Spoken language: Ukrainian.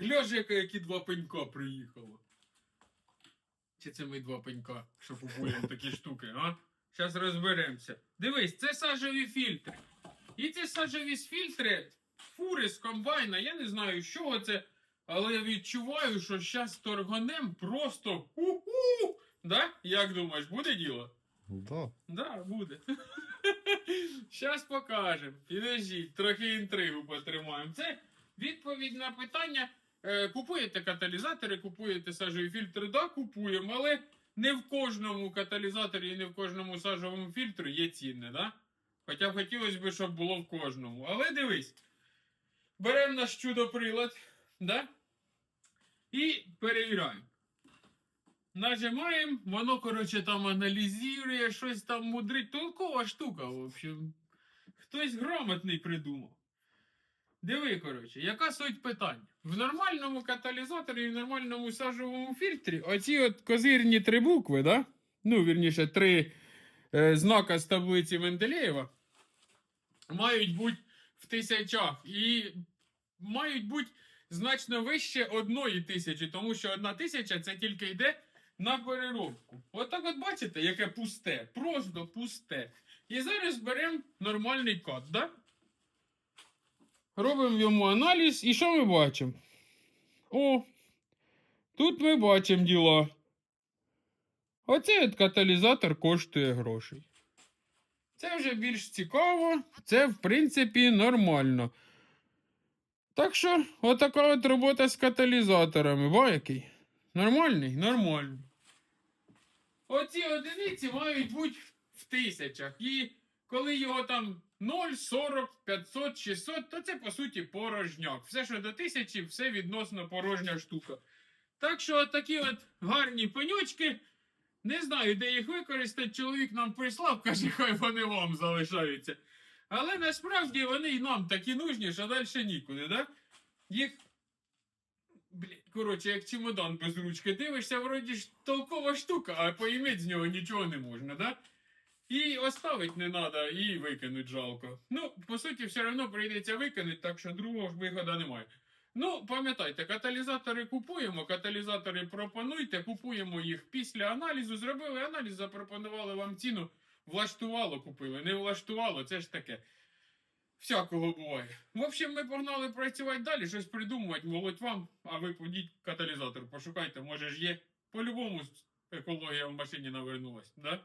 Гляж, яка- які два пенька приїхало. Чи це ми два пенька, що купуємо такі штуки, а? Зараз розберемося. Дивись, це сажові фільтри. І ці сажові фільтри, фури з комбайна, я не знаю, з чого це, але я відчуваю, що зараз торганем просто ху-ху. Да? Як думаєш, буде діло? Да. Да, буде. Щас покажемо. Підождіть, трохи інтригу потримаємо. Це відповідь на питання. Е, купуєте каталізатори, купуєте сажові фільтри, да, купуємо, але не в кожному каталізаторі і не в кожному сажовому фільтрі є цінне, да? Хоча б хотілося б, щоб було в кожному. Але дивись. Беремо наш чудо-прилад, да? І перевіряємо. Нажимаємо, воно, коротше, там аналізує, щось там мудрить. Толкова штука, в общем. Хтось грамотний придумав. Диви, коротше, яка суть питання? В нормальному каталізаторі і в нормальному сажовому фільтрі оці от козирні три букви, да? ну, вірніше, три е, знака з таблиці Менделєєва, мають бути в тисячах і мають бути значно вище одної тисячі, тому що одна тисяча це тільки йде на переробку. Отак от, бачите, яке пусте, просто пусте. І зараз беремо нормальний код, да? Робимо йому аналіз, і що ми бачимо? О, тут ми бачимо діла. Оцей каталізатор коштує грошей. Це вже більш цікаво, це в принципі нормально. Так що, отака от робота з каталізаторами. Ба який? Нормальний? Нормальний. Оці одиниці мають бути в тисячах. І коли його там 0, 40, 500, 600, то це по суті порожняк. Все, що до тисячі, все відносно порожня штука. Так що такі от гарні пеньочки. Не знаю, де їх використати. Чоловік нам прислав, каже, хай вони вам залишаються. Але насправді вони і нам такі нужні, що далі нікуди, да? Їх. Коротше, як чемодан без ручки дивишся, вроді ж толкова штука, а поїмити з нього нічого не можна, да? І оставить не треба, і викинуть жалко. Ну, по суті, все одно прийдеться викинути, так що другого ж виходу немає. Ну, пам'ятайте, каталізатори купуємо, каталізатори пропонуйте, купуємо їх після аналізу. Зробили аналіз, запропонували вам ціну, влаштувало, купили, не влаштувало, це ж таке. Всякого буває. В общем, ми погнали працювати далі, щось придумувати, молоть вам, а ви подіть каталізатор, пошукайте, може ж є. По-любому екологія в машині навернулась, да?